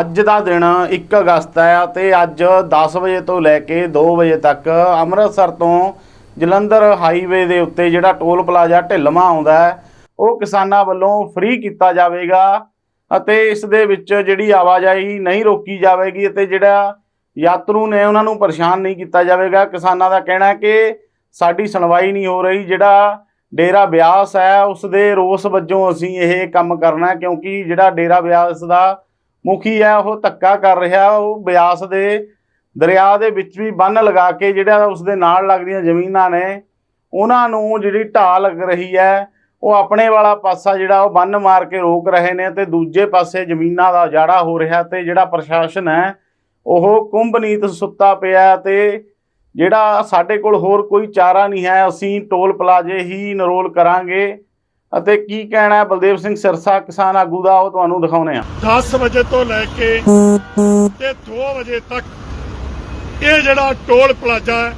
ਅੱਜ ਦਾ ਦਿਨ 1 ਅਗਸਤ ਹੈ ਤੇ ਅੱਜ 10 ਵਜੇ ਤੋਂ ਲੈ ਕੇ 2 ਵਜੇ ਤੱਕ ਅੰਮ੍ਰਿਤਸਰ ਤੋਂ ਜਲੰਧਰ ਹਾਈਵੇ ਦੇ ਉੱਤੇ ਜਿਹੜਾ ਟੋਲ ਪਲਾਜ਼ਾ ਢਿੱਲਵਾਂ ਆਉਂਦਾ ਹੈ, ਉਹ ਕਿਸਾਨਾਂ ਵੱਲੋਂ ਫ੍ਰੀ ਕੀਤਾ ਜਾਵੇਗਾ ਅਤੇ ਇਸ ਦੇ ਵਿੱਚ ਜਿਹੜੀ ਆਵਾਜਾਈ ਨਹੀਂ ਰੋਕੀ ਜਾਵੇਗੀ ਅਤੇ ਜਿਹੜਾ ਯਾਤਰੂ ਨੇ ਉਹਨਾਂ ਨੂੰ ਪਰੇਸ਼ਾਨ ਨਹੀਂ ਕੀਤਾ ਜਾਵੇਗਾ। ਕਿਸਾਨਾਂ ਦਾ ਕਹਿਣਾ ਹੈ ਕਿ ਸਾਡੀ ਸੁਣਵਾਈ ਨਹੀਂ ਹੋ ਰਹੀ, ਜਿਹੜਾ ਡੇਰਾ ਬਿਆਸ ਹੈ, ਉਸ ਦੇ ਰੋਸ ਵਜੋਂ ਅਸੀਂ ਇਹ ਕੰਮ ਕਰਨਾ ਕਿਉਂਕਿ ਜਿਹੜਾ ਡੇਰਾ ਬਿਆਸ ਦਾ ਮੁਖੀ ਹੈ, ਉਹ ਧੱਕਾ ਕਰ ਰਿਹਾ, ਉਹ ਬਿਆਸ ਦੇ ਦਰਿਆ ਦੇ ਵਿੱਚ ਵੀ ਬੰਨ ਲਗਾ ਕੇ ਜਿਹੜਾ ਉਸ ਦੇ ਨਾਲ ਲੱਗਦੀਆਂ ਜ਼ਮੀਨਾਂ ਨੇ, ਉਹਨਾਂ ਨੂੰ ਜਿਹੜੀ ਢਾਹ ਲੱਗ ਰਹੀ ਹੈ, ਉਹ ਆਪਣੇ ਵਾਲਾ ਪਾਸਾ ਜਿਹੜਾ ਉਹ ਬੰਨ ਮਾਰ ਕੇ ਰੋਕ ਰਹੇ ਨੇ ਤੇ ਦੂਜੇ ਪਾਸੇ ਜ਼ਮੀਨਾਂ ਦਾ ਉਜਾੜਾ ਹੋ ਰਿਹਾ ਤੇ ਜਿਹੜਾ ਪ੍ਰਸ਼ਾਸਨ ਹੈ, ਉਹ ਕੁੰਭਨੀਤ ਸੁੱਤਾ ਪਿਆ ਤੇ ਜਿਹੜਾ ਸਾਡੇ ਕੋਲ ਹੋਰ ਕੋਈ ਚਾਰਾ ਨਹੀਂ ਹੈ, ਅਸੀਂ ਟੋਲ ਪਲਾਜ਼ੇ ਹੀ ਨਰੋਲ ਕਰਾਂਗੇ। ਅਤੇ ਕੀ ਕਹਿਣਾ ਹੈ? ਬਲਦੇਵ ਸਿੰਘ ਸਿਰਸਾ, ਕਿਸਾਨ ਆਗੂ ਦਾ, ਉਹ ਤੁਹਾਨੂੰ ਦਿਖਾਉਨੇ ਆ 10 ਵਜੇ ਤੋਂ ਲੈ ਕੇ ਤੇ 2 ਵਜੇ ਤੱਕ ਇਹ ਜਿਹੜਾ ਟੋਲ ਪਲਾਜ਼ਾ ਹੈ,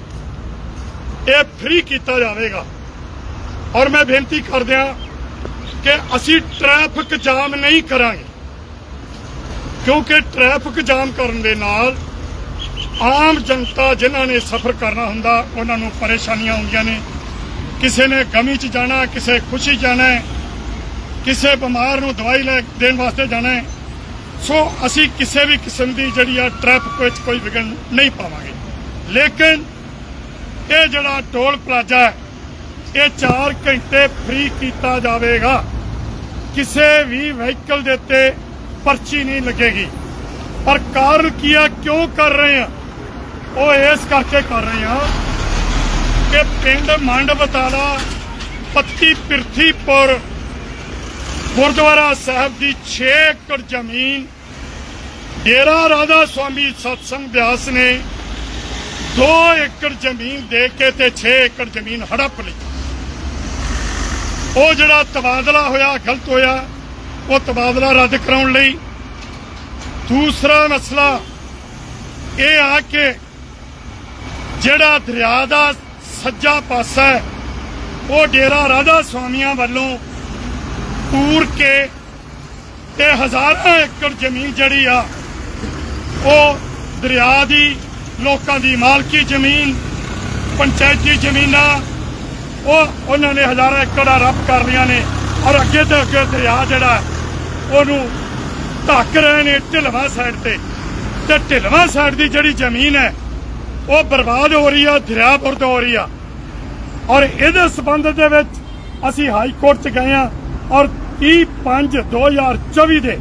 ਇਹ ਫ੍ਰੀ ਕੀਤਾ ਜਾਵੇਗਾ। ਔਰ ਮੈਂ ਬੇਨਤੀ ਕਰਦਿਆਂ ਕਿ ਅਸੀਂ ਟ੍ਰੈਫਿਕ ਜਾਮ ਨਹੀਂ ਕਰਾਂਗੇ, ਕਿਉਂਕਿ ਟ੍ਰੈਫਿਕ ਜਾਮ ਕਰਨ ਦੇ ਨਾਲ ਆਮ ਜਨਤਾ ਜਿਨ੍ਹਾਂ ਨੇ ਸਫ਼ਰ ਕਰਨਾ ਹੁੰਦਾ, ਉਹਨਾਂ ਨੂੰ ਪਰੇਸ਼ਾਨੀਆਂ ਹੁੰਦੀਆਂ ਨੇ। ਕਿਸੇ ਨੇ ਗਮੀ 'ਚ ਜਾਣਾ, ਕਿਸੇ ਖੁਸ਼ੀ ਜਾਣਾ ਕਿਸੇ ਬਿਮਾਰ ਨੂੰ ਦਵਾਈ ਲੈ ਦੇਣ ਵਾਸਤੇ ਜਾਣਾ ਸੋ ਅਸੀਂ ਕਿਸੇ ਵੀ ਕਿਸਮ ਦੀ ਜਿਹੜੀ ਆ ਟ੍ਰੈਫਿਕ ਵਿੱਚ ਕੋਈ ਵਿਘਨ ਨਹੀਂ ਪਾਵਾਂਗੇ। ਲੇਕਿਨ ਇਹ ਜਿਹੜਾ ਟੋਲ ਪਲਾਜ਼ਾ ਇਹ 4 ਘੰਟੇ ਫ੍ਰੀ ਕੀਤਾ ਜਾਵੇਗਾ। ਕਿਸੇ ਵੀ ਵਹੀਕਲ ਦੇ ਉੱਤੇ ਪਰਚੀ ਨਹੀਂ ਲੱਗੇਗੀ। ਪਰ ਕਾਰਨ ਕੀ ਆ, ਕਿਉਂ ਕਰ ਰਹੇ ਆ? ਉਹ ਇਸ ਕਰਕੇ ਕਰ ਰਹੇ ਆ ਕਿ ਪਿੰਡ ਮੰਡ ਬਤਾਲਾ ਪੱਤੀ ਪਿਰਥੀਪੁਰ ਗੁਰਦੁਆਰਾ ਸਾਹਿਬ ਦੀ 6 ਏਕੜ ਜ਼ਮੀਨ। ਡੇਰਾ ਰਾਧਾ ਸੁਆਮੀ ਸਤਸੰਗ ਬਿਆਸ ਨੇ 2 ਏਕੜ ਜ਼ਮੀਨ ਦੇ ਕੇ ਤੇ 6 ਏਕੜ ਜ਼ਮੀਨ ਹੜਪ ਲਈ। ਉਹ ਜਿਹੜਾ ਤਬਾਦਲਾ ਹੋਇਆ, ਗਲਤ ਹੋਇਆ, ਉਹ ਤਬਾਦਲਾ ਰੱਦ ਕਰਾਉਣ ਲਈ। ਦੂਸਰਾ ਮਸਲਾ ਇਹ ਆ ਕਿ ਜਿਹੜਾ ਦਰਿਆ ਦਾ ਸੱਜਾ ਪਾਸਾ ਉਹ ਡੇਰਾ ਰਾਧਾ ਸਵਾਮੀਆਂ ਵੱਲੋਂ ਪੂਰ ਕੇ ਤੇ ਹਜ਼ਾਰਾਂ ਏਕੜ ਜ਼ਮੀਨ ਜਿਹੜੀ ਆ, ਉਹ ਦਰਿਆ ਦੀ, ਲੋਕਾਂ ਦੀ ਮਾਲਕੀ ਜ਼ਮੀਨ, ਪੰਚਾਇਤੀ ਜ਼ਮੀਨਾਂ, ਉਹ ਉਹਨਾਂ ਨੇ ਹਜ਼ਾਰਾਂ ਏਕੜਾਂ ਰੱਬ ਕਰ ਲਿਆ ਨੇ ਔਰ ਅੱਗੇ ਤੋਂ ਅੱਗੇ ਦਰਿਆ ਜਿਹੜਾ, ਉਹਨੂੰ ਢੱਕ ਰਹੇ ਨੇ ਢਿਲਵਾ ਸਾਈਡ ਤੇ। ਤੇ ਢਿਲਵਾ ਸਾਈਡ ਦੀ ਜਿਹੜੀ ਜ਼ਮੀਨ ਹੈ ਉਹ ਬਰਬਾਦ ਹੋ ਰਹੀ ਆ ਦਰਿਆ ਤੋਂ ਹੋ ਰਹੀ ਆ। ਔਰ ਇਹਦੇ ਸਬੰਧ ਦੇ ਵਿੱਚ ਅਸੀਂ ਹਾਈ ਕੋਰਟ 'ਚ ਗਏ ਆ ਔਰ 30/5/2024 ਦੇ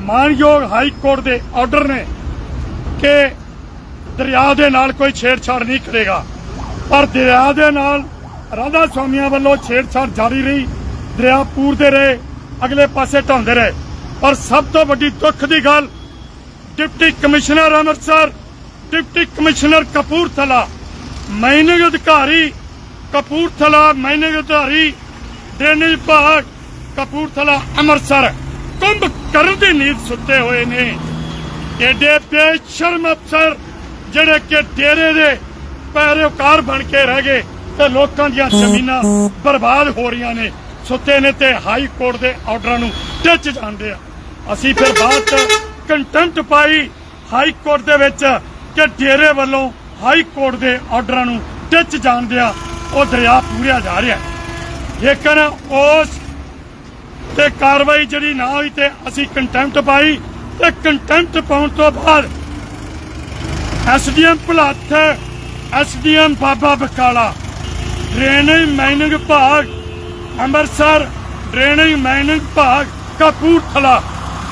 ਮਾਨਯੋਗ ਹਾਈ ਕੋਰਟ ਦੇ ਆਰਡਰ ਨੇ ਕਿ ਦਰਿਆ ਦੇ ਨਾਲ ਕੋਈ ਛੇੜਛਾੜ ਨਹੀਂ ਕਰੇਗਾ। ਪਰ ਦਰਿਆ ਦੇ ਨਾਲ ਰਾਧਾ ਸੁਆਮੀਆਂ ਵੱਲੋਂ ਛੇੜਛਾੜ ਜਾਰੀ ਰਹੀ, ਦਰਿਆ ਪੂਰਦੇ ਰਹੇ, ਅਗਲੇ ਪਾਸੇ ਢਾਉਂਦੇ ਰਹੇ। ਪਰ ਸਭ ਤੋਂ ਵੱਡੀ ਦੁੱਖ ਦੀ ਗੱਲ deputy commissioner Amritsar deputy commissioner Kapurthala. Mining ਅਧਿਕਾਰੀ ਕਪੂਰਥਲਾ, ਮਾਈਨਿੰਗ ਅਧਿਕਾਰੀ ਡਰੇਨੇਜ ਵਿਭਾਗ ਕਪੂਰਥਲਾ, ਅੰਮ੍ਰਿਤਸਰ। ਕੁੰਭ ਕਰਨ ਦੀ ਨੀਂਦ ਸੁੱਤੇ ਹੋਏ ਨੇ। ਏਡੇ ਬੇਸ਼ਰਮ ਅਫਸਰ ਜਿਹੜੇ ਕਿ ਡੇਰੇ ਦੇ ਪੈਰੋਕਾਰ ਬਣ ਕੇ ਰਹਿ ਗਏ ਤੇ ਲੋਕਾਂ ਦੀਆਂ ਜ਼ਮੀਨਾਂ ਬਰਬਾਦ ਹੋ ਰਹੀਆਂ ਨੇ। ਸੁੱਤੇ ਨੇ ਤੇ ਹਾਈ ਕੋਰਟ ਦੇ ਆਰਡਰਾਂ ਨੂੰ ਟੱਚ ਜਾਂਦੇ ਆ। ਅਸੀਂ ਫਿਰ ਬਾਅਦ ਕੰਟੈਂਟ ਪਾਈ ਹਾਈ ਕੋਰਟ ਦੇ ਵਿੱਚ ਕਿ ਡੇਰੇ ਵੱਲੋਂ ਹਾਈ ਕੋਰਟ ਦੇ ਆਰਡਰਾਂ ਨੂੰ ਟੱਚ ਜਾਂਦੇ ਆ ਉਹ ਦਰਿਆ ਪੂਰਿਆ ਜਾ ਰਿਹਾ ਹੈ। ਲੇਕਿਨ ਉਸ ਤੇ ਕਾਰਵਾਈ ਜਿਹੜੀ ਨਾ ਹੋਈ ਤੇ ਅਸੀਂ ਕੰਟੈਂਪਟ ਪਾਈ ਤੇ ਕੰਟੈਂਪਟ ਪਾਉਣ ਤੋਂ ਬਾਅਦ SDM Bhulath, SDM Baba Bakala drainage mining ਵਿਭਾਗ, ਅੰਮ੍ਰਿਤਸਰ, ਡਰੇਨੇਜ ਮਾਈਨਿੰਗ ਵਿਭਾਗ, ਕਪੂਰਥਲਾ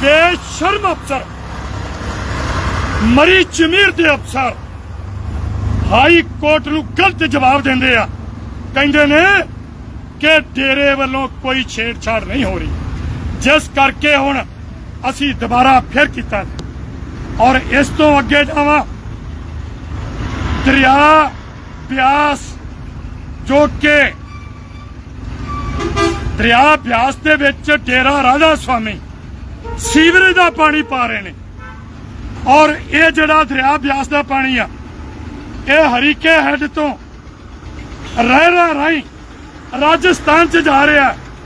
ਬੇਸ਼ਰਮ ਅਫਸਰ ਮਰੀ ਚਮੀਰ ਦੇ ਅਫਸਰ ਹਾਈ ਕੋਰਟ ਨੂੰ ਗਲਤ ਜਵਾਬ ਦਿੰਦੇ ਆ। ਕਹਿੰਦੇ ਨੇ ਕਿ ਡੇਰੇ ਵੱਲੋਂ ਕੋਈ ਛੇੜਛਾੜ ਨਹੀਂ ਹੋ ਰਹੀ। ਜਿਸ ਕਰਕੇ ਹੁਣ ਅਸੀਂ ਦੁਬਾਰਾ ਫਿਰ ਕੀਤਾ ਔਰ ਇਸ ਤੋਂ ਅੱਗੇ ਜਾਵਾਂ, ਦਰਿਆ ਬਿਆਸ ਜੋ ਕਿ ਦਰਿਆ ਬਿਆਸ ਦੇ ਵਿੱਚ ਡੇਰਾ ਰਾਧਾ ਸੁਆਮੀ ਸੀਵਰੇਜ ਦਾ ਪਾਣੀ ਪਾ ਰਹੇ ਨੇ। ਔਰ ਇਹ ਜਿਹੜਾ ਦਰਿਆ ਬਿਆਸ ਦਾ ਪਾਣੀ ਆ, ਇਹ ਹਰੀਕੇ ਹੈੱਡ ਤੋਂ ਰਹਿਰਾ ਰਾਈ ਰਾਜਸਥਾਨ ਚ ਜਾ ਰਿਹਾ ਹੈ।